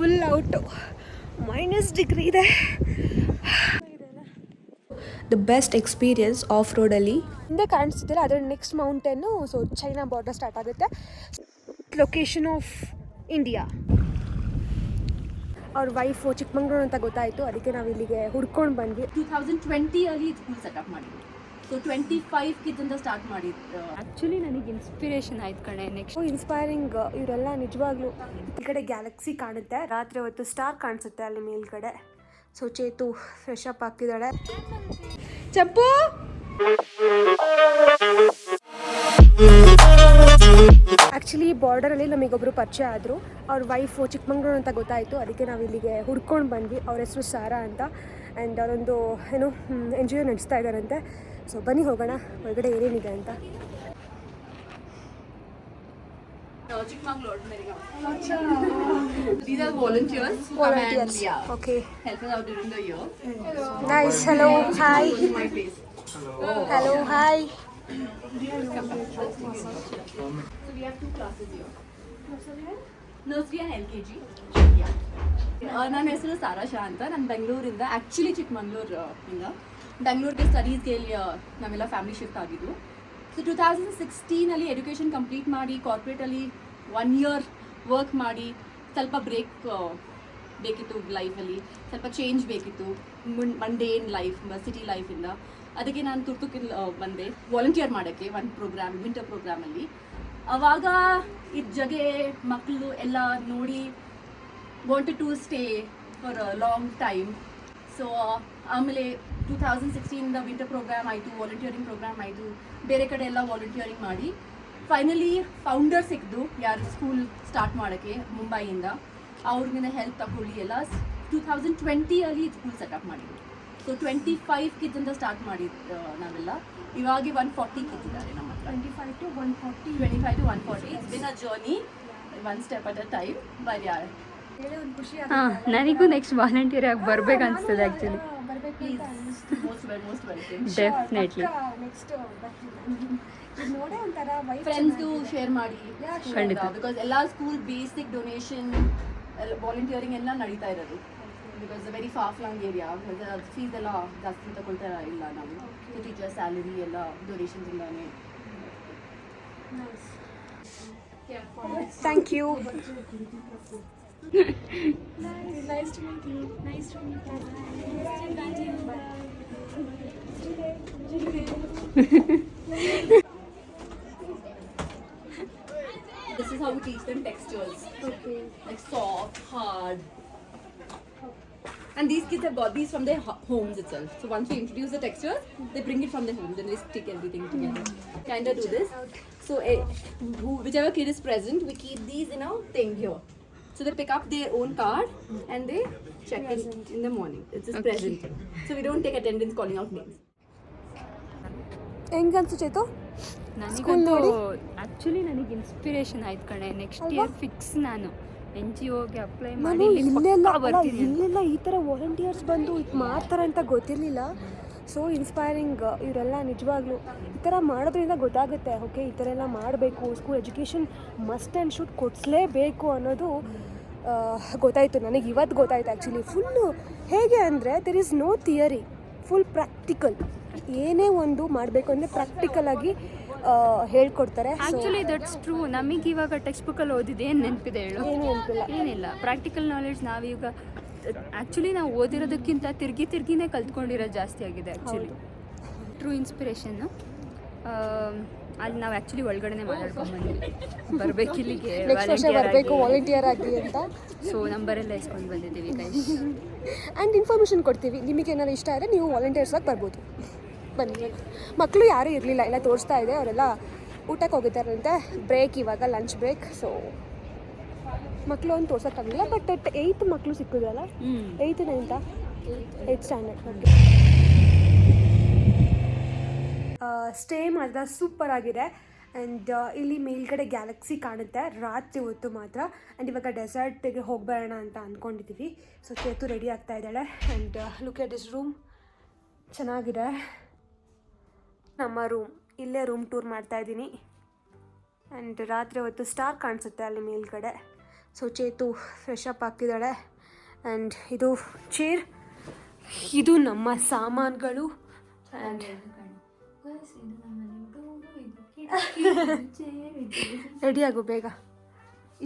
Full out minus degree ಇದೆ. The best experience of ರೋಡಲ್ಲಿ ಹಿಂದೆ ಕಾಣಿಸ್ತಿದ್ದಿಲ್ಲ ಅದರ next mountain so China border start ಆಗುತ್ತೆ. ಲೊಕೇಶನ್ ಆಫ್ ಇಂಡಿಯಾ ಅವ್ರ ವೈಫು ಚಿಕ್ಕಮಂಗ್ಳೂರು ಅಂತ ಗೊತ್ತಾಯಿತು ಅದಕ್ಕೆ ನಾವು ಇಲ್ಲಿಗೆ ಹುಡ್ಕೊಂಡು ಬಂದ್ವಿ. ಟೂ ತೌಸಂಡ್ ಟ್ವೆಂಟಿಯಲ್ಲಿ ಸೆಟಪ್ ಮಾಡಿದ್ದು. ಸೊ ಟ್ವೆಂಟಿ ಫೈವ್ ಕಿದ್ದಿಂದ ಸ್ಟಾರ್ಟ್ ಮಾಡಿದ್ರು ಆ್ಯಕ್ಚುಲಿ ನನಗೆ ಇನ್ಸ್ಪಿರೇಷನ್ ಆಯ್ತು ಕಣೆ ನೆಕ್ಸ್ಟ್ ಇನ್ಸ್ಪೈರಿಂಗ್ ಇವರೆಲ್ಲ ನಿಜವಾಗ್ಲೂ ಈ ಕಡೆ ಗ್ಯಾಲಕ್ಸಿ ಕಾಣುತ್ತೆ ರಾತ್ರಿ ಹೊತ್ತು ಸ್ಟಾರ್ ಕಾಣಿಸುತ್ತೆ ಅಲ್ಲಿ ಮೇಲ್ಗಡೆ. ಸೊ ಚೇತು ಫ್ರೆಶ್ ಅಪ್ ಹಾಕಿದ್ದಾಳೆ ಚಪ್ಪು ಆ್ಯಕ್ಚುಲಿ ಬಾರ್ಡರಲ್ಲಿ ನಮಗೊಬ್ಬರು ಪರಿಚಯ ಆದರು. ಅವ್ರ ವೈಫು ಚಿಕ್ಕಮಂಗ್ಳೂರು ಅಂತ ಗೊತ್ತಾಯಿತು. ಅದಕ್ಕೆ ನಾವು ಇಲ್ಲಿಗೆ ಹುಡ್ಕೊಂಡು ಬಂದ್ವಿ. ಅವ್ರ ಹೆಸರು ಸಾರಾ ಅಂತ. ಆ್ಯಂಡ್ ಅವರೊಂದು ಏನು ಎನ್ ಜಿ ಒ ನಡೆಸ್ತಾ ಇದ್ದಾರಂತೆ. ಸೊ ಬನ್ನಿ ಹೋಗೋಣ. ಹೊರಗಡೆ ಏನೇನಿದೆ ಇದೆ ಅಂತ hello nice hello hello hi so L KG yes ಅ ಹೆಸರು ಸಾರಾ ಶಾಂತ ನಾನು ಬೆಂಗಳೂರಿಂದ एक्चुअली ಚಿಕ್ಕಮಂಗ್ಳೂರು ಇಂದ. ಬೆಂಗಳೂರಿಗೆ ಸ್ಟಡೀಸ್ಗೆ ಇಲ್ಲಿ ನಾವೆಲ್ಲ ಫ್ಯಾಮಿಲಿ ಶಿಫ್ಟ್ ಆಗಿದ್ದು ಸೊ ಟೂ ತೌಸಂಡ್ ಸಿಕ್ಸ್ಟೀನಲ್ಲಿ ಎಜುಕೇಷನ್ ಕಂಪ್ಲೀಟ್ ಮಾಡಿ ಕಾರ್ಪೊರೇಟಲ್ಲಿ ಒನ್ ಇಯರ್ ವರ್ಕ್ ಮಾಡಿ, ಸ್ವಲ್ಪ ಬ್ರೇಕ್ ಬೇಕಿತ್ತು ಲೈಫಲ್ಲಿ ಸ್ವಲ್ಪ ಚೇಂಜ್ ಬೇಕಿತ್ತು. ಮಂಡೇನ್ ಲೈಫ್ ಸಿಟಿ ಲೈಫಿಂದ ಅದಕ್ಕೆ ನಾನು ತುರ್ತುಕ್ಕೆ ಬಂದೆ. ವಾಲಂಟಿಯರ್ ಮಾಡೋಕ್ಕೆ ಒಂದು ಪ್ರೋಗ್ರಾಮ್ ವಿಂಟರ್ ಪ್ರೋಗ್ರಾಮಲ್ಲಿ ಅವಾಗ ಇದ್ ಜಗೆ ಮಕ್ಕಳು ಎಲ್ಲ ನೋಡಿ wanted to stay for a long time so ಆಮೇಲೆ ಟೂ ತೌಸಂಡ್ ಸಿಕ್ಸ್ಟೀನ್ದ ವಿಂಟರ್ ಪ್ರೋಗ್ರಾಮ್ ಆಯಿತು ವಾಲಂಟಿಯರಿಂಗ್ ಪ್ರೋಗ್ರಾಮ್ ಆಯಿತು ಬೇರೆ ಕಡೆ ಎಲ್ಲ ವಾಲಂಟಿಯರಿಂಗ್ ಮಾಡಿ. ಫೈನಲಿ ಫೌಂಡರ್ ಸಿಕ್ದು ಯಾರು ಸ್ಕೂಲ್ ಸ್ಟಾರ್ಟ್ ಮಾಡೋಕ್ಕೆ ಮುಂಬೈಯಿಂದ. ಅವ್ರಿಗಿನ ಹೆಲ್ಪ್ ತಗೊಳ್ಳಿ ಎಲ್ಲ. ಟೂ ತೌಸಂಡ್ ಟ್ವೆಂಟಿಯಲ್ಲಿ ಸ್ಕೂಲ್ ಸೆಟಪ್ ಮಾಡಿದ್ರು ಸೊ ಟ್ವೆಂಟಿ ಫೈವ್ ಕಿಡ್ಸಿಂದ ಸ್ಟಾರ್ಟ್ ಮಾಡಿದ್ದು ನಾವೆಲ್ಲ. ಇವಾಗ ಒನ್ ಫಾರ್ಟಿ ಕಿಡ್ಸ್ ಇದ್ದಾರೆ ನಮ್ಮ twenty five to one forty twenty five to one forty it's been a journey one step at a time but ಯಾರ್ ಹಾಂ ನನಗೂ ನೆಕ್ಸ್ಟ್ ವಾಲಂಟಿಯರ್ ಆಗಿ ಬರ್ಬೇಕು ಅನ್ಸ್ತದೆ ಆ್ಯಕ್ಚುಲಿ ಡೆಫಿನೆಟ್ಲಿ ಫ್ರೆಂಡ್ಸ್ಗೂ ಶೇರ್ ಮಾಡಿ. ಖಂಡಿತ. ಬಿಕಾಸ್ ಎಲ್ಲ ಸ್ಕೂಲ್ ಬೇಸಿಕ್ ಡೊನೇಷನ್ ವಾಲಂಟಿಯರಿಂಗ್ ಎಲ್ಲ ನಡೀತಾ ಇರೋದು. Because very far flung area fees ಎಲ್ಲ ಜಾಸ್ತಿ ತಗೊಳ್ತಾ ಇಲ್ಲ ನಾವು. ಟೀಚರ್ ಸ್ಯಾಲರಿ ಎಲ್ಲ ಡೊನೇಷನ್ಸ್ ಇಂದಾನೆ. Thank you This is how we teach them textures. Like soft, hard. And these kids have got these from their ho- homes itself. So once we introduce the textures, they bring it from their homes and they stick everything together. Kind of do this. So eh, whichever kid is present, we keep these in a thing here. So they pick up their own card and they check in in the morning. It's just present. So we don't take attendance calling out names. ಹೆಂಗ್ ಅನ್ಸು ಚೇತು ನನಗಂತೂ? Actually ನನಗೆ inspiration ಆಯ್ತು ಕಣೆ next year fix ನಾನು N G ಒಗೆ apply ನಾನು ಮಾಡಿ ಇಲ್ಲಿ ಇಲ್ಲೆಲ್ಲ ಅಲ್ಲ, ಬರ್ತೀನಿ ಇಲ್ಲೆಲ್ಲ ಈ ಥರ ವಾಲಂಟಿಯರ್ಸ್ ಬಂದು ಇದು ಮಾಡ್ತಾರೆ ಅಂತ ಗೊತ್ತಿರಲಿಲ್ಲ ಸೊ ಇನ್ಸ್ಪೈರಿಂಗ್ ಇವರೆಲ್ಲ ನಿಜವಾಗ್ಲೂ ಈ ಥರ ಮಾಡೋದ್ರಿಂದ ಗೊತ್ತಾಗುತ್ತೆ ಓಕೆ ಈ ಥರ ಎಲ್ಲ ಮಾಡಬೇಕು school education must and should ಕೊಡಿಸ್ಲೇಬೇಕು ಅನ್ನೋದು ಗೊತ್ತಾಯಿತು ನನಗೆ, ಇವತ್ತು ಗೊತ್ತಾಯಿತು ಆ್ಯಕ್ಚುಲಿ ಫುಲ್ಲು ಹೇಗೆ ಅಂದರೆ there is no theory full practical ಏನೇ ಒಂದು ಮಾಡಬೇಕು ಅಂದರೆ ಪ್ರಾಕ್ಟಿಕಲ್ ಆಗಿ ಆ, ಹೇಳ್ಕೊಡ್ತಾರೆ. ಆ್ಯಕ್ಚುಲಿ ದಟ್ಸ್ ಟ್ರೂ ನಮಗೆ ಇವಾಗ ಟೆಕ್ಸ್ಟ್ ಬುಕ್ಕಲ್ಲಿ ಓದಿದ್ದು ಏನು ನೆನಪಿದೆ ಹೇಳು? ಏನು ನೆನಪಿಲ್ಲ. ಏನಿಲ್ಲ. ಪ್ರಾಕ್ಟಿಕಲ್ ನಾಲೆಡ್ಜ್ ನಾವೀಗ ಆ್ಯಕ್ಚುಲಿ ನಾವು ಓದಿರೋದಕ್ಕಿಂತ ತಿರ್ಗಿ ತಿರ್ಗಿನೇ ಕಲ್ತ್ಕೊಂಡಿರೋದು ಜಾಸ್ತಿ ಆಗಿದೆ ಆ್ಯಕ್ಚುಲಿ ಟ್ರೂ ಇನ್ಸ್ಪಿರೇಷನ್ನು ಅಲ್ಲಿ ನಾವು ಆ್ಯಕ್ಚುಲಿ ಒಳಗಡೆ ಮಾತಾಡ್ಕೊಂಡ್ಬಂದ್ವಿ ಬರ್ಬೇಕು ಇಲ್ಲಿಗೆ ಬರಬೇಕು ವಾಲಂಟಿಯರ್ ಆಗಿ ಅಂತ. ಸೊ ನಂಬರೆಲ್ಲ ಇಸ್ಕೊಂಡು ಬಂದಿದ್ದೀವಿ ಆ್ಯಂಡ್ ಇನ್ಫಾರ್ಮೇಷನ್ ಕೊಡ್ತೀವಿ. ನಿಮಗೆ ಏನಾದ್ರು ಇಷ್ಟ ಆದರೆ ನೀವು ವಾಲಂಟಿಯರ್ಸ್ ಆಗಿ ಬರ್ಬೋದು. ಬನ್ನಿ ಮಕ್ಕಳು ಯಾರೂ ಇರಲಿಲ್ಲ ಎಲ್ಲ ತೋರಿಸ್ತಾ ಇದೆ ಅವರೆಲ್ಲ ಊಟಕ್ಕೆ ಹೋಗಿದ್ದಾರಂತೆ. ಬ್ರೇಕ್ ಇವಾಗ ಲಂಚ್ ಬ್ರೇಕ್ ಸೊ ಮಕ್ಕಳು ಒಂದು ತೋರ್ಸೋಕ್ಕಾಗಲಿಲ್ಲ ಬಟ್ ಏಯ್ತ್ ಮಕ್ಕಳು ಸಿಕ್ಕಿದ್ರಲ್ಲ eight ninth eight standard stay ಮಾತ್ರ ಸೂಪರ್ ಆಗಿದೆ. ಆ್ಯಂಡ್ ಇಲ್ಲಿ ಮೇಲ್ಗಡೆ ಗ್ಯಾಲಕ್ಸಿ ಕಾಣುತ್ತೆ ರಾತ್ರಿ ಹೊತ್ತು ಮಾತ್ರ. ಆ್ಯಂಡ್ ಇವಾಗ ಡೆಸರ್ಟ್ಗೆ ಹೋಗ್ಬರೋಣ ಅಂತ ಅಂದ್ಕೊಂಡಿದ್ದೀವಿ ಸೊ ಚೇತು ರೆಡಿ ಆಗ್ತಾ ಇದ್ದಾಳೆ. And look at this room ಚೆನ್ನಾಗಿದೆ. ನಮ್ಮ ರೂಮ್ ಇಲ್ಲೇ ರೂಮ್ ಟೂರ್ ಮಾಡ್ತಾ ಇದ್ದೀನಿ. ಆ್ಯಂಡ್ ರಾತ್ರಿ ಹೊತ್ತು ಸ್ಟಾರ್ ಕಾಣಿಸುತ್ತೆ ಅಲ್ಲಿ ಮೇಲ್ಗಡೆ. ಸೊ ಚೇತು ಫ್ರೆಶ್ ಅಪ್ ಆಗ್ತಿದ್ದಾಳೆ ಆ್ಯಂಡ್ ಇದು ಚೇರ್, ಇದು ನಮ್ಮ ಸಾಮಾನುಗಳು. ಆ್ಯಂಡ್ ರೆಡಿಯಾಗು ಬೇಗ.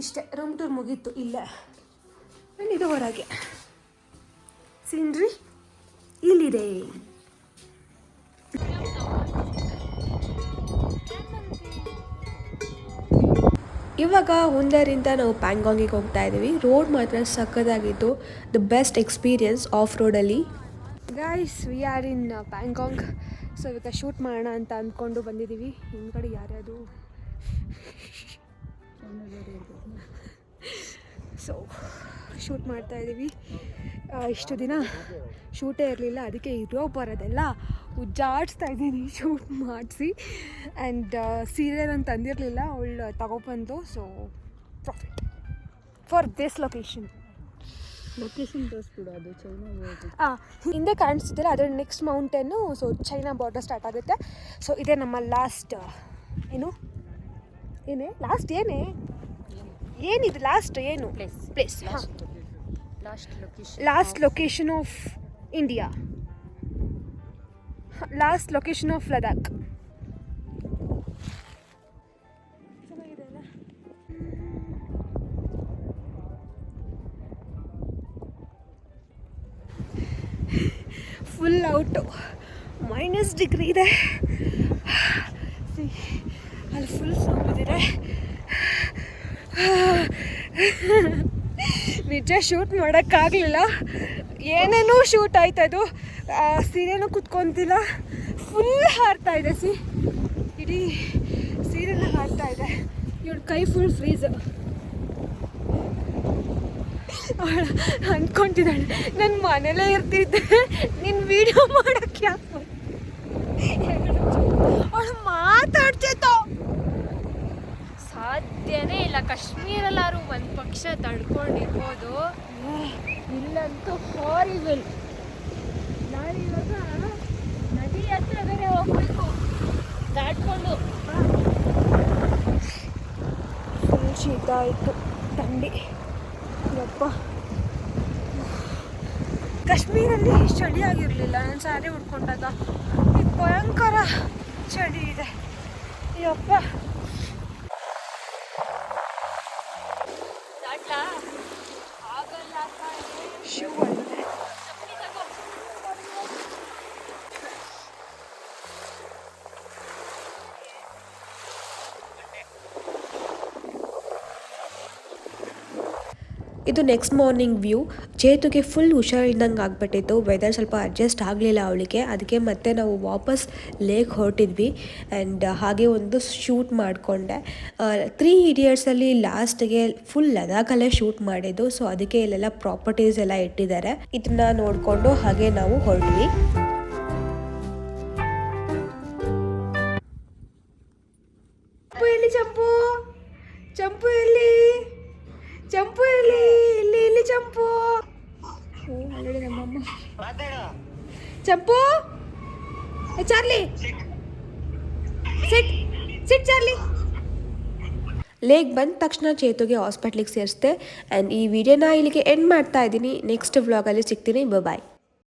ಇಷ್ಟೇ ರೂಮ್ ಟೂರ್ ಮುಗೀತು, ಇಲ್ಲೇ. ಆ್ಯಂಡ್ ಇದು ಹೊರಗೆ. ಸೀನ್ರಿ ಇಲ್ಲಿದೆ. ಇವಾಗ ಒಂದರಿಂದ ನಾವು ಪ್ಯಾಂಗಾಂಗಿಗೆ ಹೋಗ್ತಾ ಇದ್ದೀವಿ. ರೋಡ್ ಮಾತ್ರ ಸಖತ್ತಾಗಿತ್ತು. ದ ಬೆಸ್ಟ್ ಎಕ್ಸ್ಪೀರಿಯನ್ಸ್ ಆಫ್ ರೋಡಲ್ಲಿ guys we are in Pangong so ಇವಾಗ ಶೂಟ್ ಮಾಡೋಣ ಅಂತ ಅಂದ್ಕೊಂಡು ಬಂದಿದ್ದೀವಿ. ಹಿಂದ್ಗಡೆ ಯಾರ್ಯಾರು? ಸೊ ಶೂಟ್ ಮಾಡ್ತಾ ಇದ್ದೀವಿ. ಇಷ್ಟು ದಿನ ಶೂಟೇ ಇರಲಿಲ್ಲ. ಅದಕ್ಕೆ ಇರೋ ಬರೋದೆಲ್ಲ. ಉಜ್ಜಾಡಿಸ್ತಾ ಇದ್ದೀನಿ ಶೂಟ್ ಮಾಡಿಸಿ. ಆ್ಯಂಡ್ ಸೀರಿಯಲ್ ನಾನು ತಂದಿರಲಿಲ್ಲ ಅವಳು ತಗೊಬಂದು. So profit for this location location ತೋರಿಸ್ಬಿಡು ಅದು ಚೈನಾ ಹಾಂ ಹಿಂದೆ ಕಾಣಿಸ್ತಿದ್ದೀರ ಅದರ next mountain so China border start ಆಗುತ್ತೆ. ಸೊ ಇದೇ ನಮ್ಮ ಲಾಸ್ಟ್ ಏನು? ಏನೇ? ಲಾಸ್ಟ್ ಏನೇ? ಏನಿದು ಲಾಸ್ಟ್ ಏನು? ಪ್ಲೇಸ್ ಪ್ಲೇಸ್ ಹಾಂ. Last location last location of India last location of Ladakh full out minus degree ಇದೆ. ಅಲ್ಲಿ ಫುಲ್ ಸ್ನೋ ಬಿದ್ದಿದೆ ನಿಜ ಶೂಟ್ ಮಾಡೋಕ್ಕಾಗಲಿಲ್ಲ. ಏನೇನೂ ಶೂಟ್ ಆಯ್ತದು. ಸೀರೆನೂ ಕುತ್ಕೊಂತಿಲ್ಲ. ಫುಲ್ ಹಾರ್ತಾ ಇದೆ, ಸಿ. ಇಡೀ ಸೀರೆನ ಹಾರ್ತಾ ಇದೆ. ಇವಳು ಕೈ ಫುಲ್ ಫ್ರೀಸ್ ಅಂದ್ಕೊಂತಿದ್ದಾಳೆ ನನ್ನ ಮನೇಲೇ ಇರ್ತಿದ್ದೆ. ನಿನ್ನ ವಿಡಿಯೋ ಮಾಡೋಕ್ಕೆ ಯಾಕೆ? ಅವಳು ಮಾತಾಡ್ತಿತ್ತು ಸಾಧ್ಯನೇ ಇಲ್ಲ. ಕಾಶ್ಮೀರಲ್ಲಾರು ಒಂದು ಪಕ್ಷ ತಡ್ಕೊಂಡಿರ್ಬೋದು ಇಲ್ಲಂತೂ ಹಾರಿಬಲ್ ಇವಾಗ ನದಿ ಹತ್ರ ಬೇರೆ ಹೋಗ್ಬೇಕು. ದಾಟ್ಕೊಂಡು. ಫುಲ್ ಶೀತ ಆಯಿತು, ಥಂಡಿ. ಯಪ್ಪ. ಕಾಶ್ಮೀರಲ್ಲಿ ಚಳಿ ಆಗಿರಲಿಲ್ಲ, ನಾನು ಸಾರಿ ಉಟ್ಕೊಂಡಾಗ ಭಯಂಕರ ಚಳಿ ಇದೆ. ಯಪ್ಪ. ಇದು ನೆಕ್ಸ್ಟ್ ಮಾರ್ನಿಂಗ್ ವ್ಯೂ ಜೇತುಗೆ ಫುಲ್ ಹುಷಾರಿಲ್ದಂಗೆ ಆಗ್ಬಿಟ್ಟಿತ್ತು. ವೆದರ್ ಸ್ವಲ್ಪ ಅಡ್ಜಸ್ಟ್ ಆಗಲಿಲ್ಲ ಅವಳಿಗೆ. ಅದಕ್ಕೆ ಮತ್ತೆ ನಾವು ವಾಪಸ್ ಲೇಕ್ ಹೊರಟಿದ್ವಿ. ಆ್ಯಂಡ್ ಹಾಗೆ ಒಂದು ಶೂಟ್ ಮಾಡಿಕೊಂಡೆ. ತ್ರೀ ಇಡಿಯಟ್ಸಲ್ಲಿ ಲಾಸ್ಟ್ಗೆ ಫುಲ್ ಲದಾಖಲ್ಲೇ ಶೂಟ್ ಮಾಡಿದ್ದು. ಸೊ ಅದಕ್ಕೆ ಇಲ್ಲೆಲ್ಲ ಪ್ರಾಪರ್ಟೀಸ್ ಎಲ್ಲ ಇಟ್ಟಿದ್ದಾರೆ. ಇದನ್ನ ನೋಡಿಕೊಂಡು ಹಾಗೆ ನಾವು ಹೊರಟ್ವಿ. ಆಲ್ರೆಡಿ ನಮ್ಮಮ್ಮ. ಚಂಪು? ಏ, ಚಾರ್ಲಿ. ಸಿಟ್ ಸಿಟ್ ಚಾರ್ಲಿ. ಲೇಗ್ ಬಂದ ತಕ್ಷಣ ಚೇತುಗೆ ಹಾಸ್ಪಿಟ್ಲಿಗೆ ಸೇರಿಸ್ದೆ. ಆ್ಯಂಡ್ ಈ ವಿಡಿಯೋನ ಇಲ್ಲಿಗೆ ಎಂಡ್ ಮಾಡ್ತಾ ಇದ್ದೀನಿ. ನೆಕ್ಸ್ಟ್ ವ್ಲಾಗಲ್ಲಿ ಸಿಗ್ತೀನಿ. ಬಾಯ್